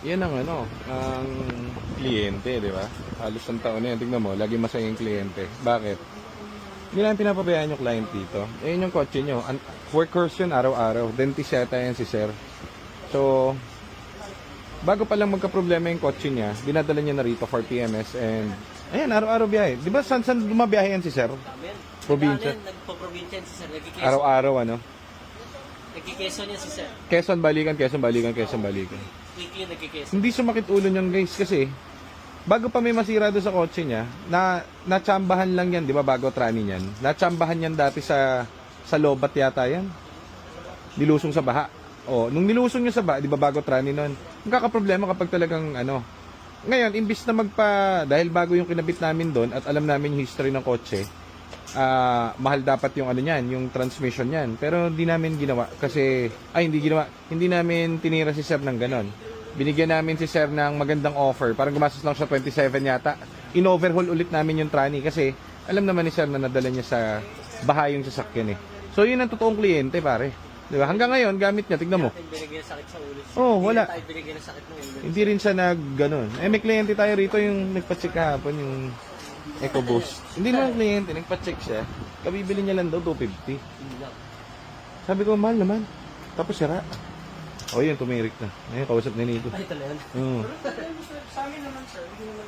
yan ang ano, ang kliyente, di ba? Halos ang taon na yan. Tingnan mo, lagi masaya yung kliyente. Bakit? Hindi namin pinapabayaan yung client dito. Eh, yun yung kotse nyo. An- workhorse yun araw-araw. Dentist yata yan si sir. So, bago pa lang magka-problema yung kotse niya, dinadala niya na rito for PMS and ayan, araw-araw biyahe. Di ba saan saan bumabiyahe yan si sir? Probinsya. Nagpo-probinsya si sir. Nagkikeso. Araw-araw ano? Nagkikeso niya si sir. Quezon balikan, Quezon balikan, Quezon balikan. Weekly nagkikeso. Hindi sumakit ulo niyan guys kasi bago pa may masira doon sa kotse niya, na natsambahan lang yan, di ba, bago trani niyan. Natsambahan yan dati sa sa lobat yata yan. Nilusong sa baha. O, nung nilusong niya sa baha, di ba, bago trani noon, magkakaproblema kapag talagang ano. Ngayon, imbis na magpa, dahil bago yung kinabit namin doon at alam namin yung history ng kotse, ah mahal dapat yung ano niyan, yung transmission niyan. Pero hindi namin ginawa kasi ay hindi ginawa, hindi namin tinira si Sir ng ganon. Binigyan namin si Sir ng magandang offer. Parang gumastos lang siya 27 yata. In-overhaul ulit namin yung trani kasi alam naman ni Sir na nadala niya sa baha yung sasakyan eh. So yun ang totoong kliyente pare. 'Di ba? Hanggang ngayon gamit niya, tignan mo. Binigyan sakit sa ulo. Oh, wala. na tayo binigyan ng sakit ng ulo. Hindi rin siya nag ganon. Eh may kliyente tayo rito yung nagpa-check kahapon yung EcoBoost. Hindi naman kliyente, nagpa-check siya. Kabibili niya lang daw 250. Hindi lang. Sabi ko, mahal naman. Tapos sira. O yun, tumirik na. Ngayon, kausap ni Nito. Ay, talaga. Oo. Sa amin naman sir, hindi naman